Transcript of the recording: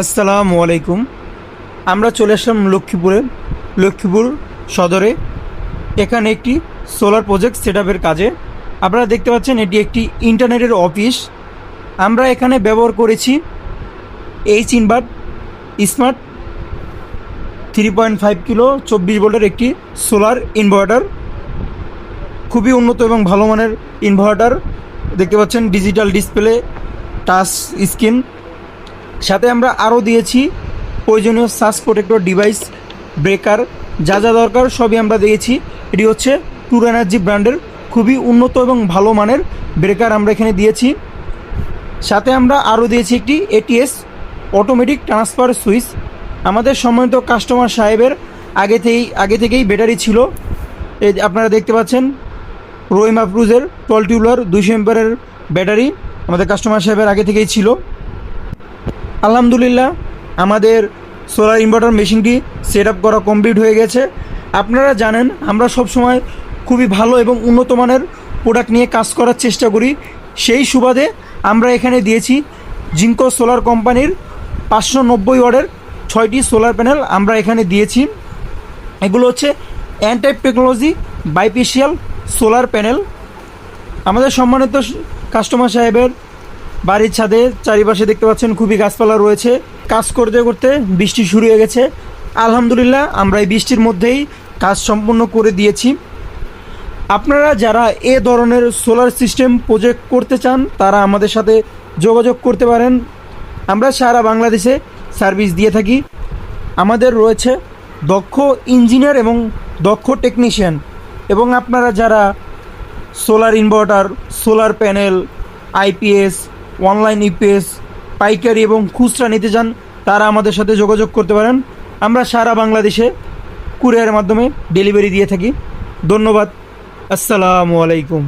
আসসালামু আলাইকুম। আমরা চলে আসলাম লক্ষ্মীপুরে। লক্ষ্মীপুর সদরে। এখানে একটি সোলার প্রজেক্ট সেট কাজে। আপনারা দেখতে পাচ্ছেন, এটি একটি ইন্টারনেটের অফিস আমরা এখানে ব্যবহার করেছি H invert smart three point five kilo চব্বিশ ভোল্টের একটি সোলার ইনভার্টার খুবই উন্নত এবং ভালো মানের ইনভার্টার দেখতে পাচ্ছেন ডিজিটাল ডিসপ্লে টাচ স্ক্রিন সাথে আমরা আরও দিয়েছি প্রয়োজনীয় সার্চ প্রোটেক্টর ডিভাইস, ব্রেকার, যা যা দরকার সবই আমরা দিয়েছি। এটি হচ্ছে ট্যুর এনার্জি ব্র্যান্ডের খুবই উন্নত এবং ভালো মানের ব্রেকার আমরা এখানে দিয়েছি। সাথে আমরা আরও দিয়েছি একটি এটিএস অটোমেটিক ট্রান্সফার সুইচ আমাদের সম্মানিত কাস্টমার সাহেবের আগে থেকেই আগে থেকেই ব্যাটারি ছিল। আপনারা দেখতে পাচ্ছেন রোহিম আফরুজের টল টিউলার দুইশো এম্পারের ব্যাটারি আমাদের কাস্টমার সাহেবের আগে থেকেই ছিল। আলহামদুলিল্লাহ, আমাদের সোলার ইনভার্টার মেশিনটি সেট আপ করা কমপ্লিট হয়ে গেছে। আপনারা জানেন, আমরা সব সময় খুবই ভালো এবং উন্নত মানের প্রোডাক্ট নিয়ে কাজ করার চেষ্টা করি। সেই সুবাদে আমরা এখানে দিয়েছি জিঙ্কো সোলার কোম্পানির পাঁচশো নব্বই ওয়ার্ডের ছয়টি সোলার প্যানেল আমরা এখানে দিয়েছি। এগুলো হচ্ছে N type technology bifacial solar panel আমাদের সম্মানিত কাস্টমার সাহেবের বাড়ির ছাদে চারিপাশে দেখতে পাচ্ছেন খুবই গাছপালা রয়েছে। কাজ করতে করতে বৃষ্টি শুরু হয়ে গেছে। আলহামদুলিল্লাহ, আমরা এই বৃষ্টির মধ্যেই কাজ সম্পূর্ণ করে দিয়েছি। আপনারা যারা এ ধরনের সোলার সিস্টেম প্রজেক্ট করতে চান, তারা আমাদের সাথে যোগাযোগ করতে পারেন। আমরা সারা বাংলাদেশে সার্ভিস দিয়ে থাকি। আমাদের রয়েছে দক্ষ ইঞ্জিনিয়ার এবং দক্ষ টেকনিশিয়ান এবং আপনারা যারা solar inverter solar panel IPS online EPS পাইকারি এবং খুচরা নিতে চান, তারা আমাদের সাথে যোগাযোগ করতে পারেন। আমরা সারা বাংলাদেশে কুরিয়ারের মাধ্যমে ডেলিভারি দিয়ে থাকি। ধন্যবাদ। আসসালামু আলাইকুম।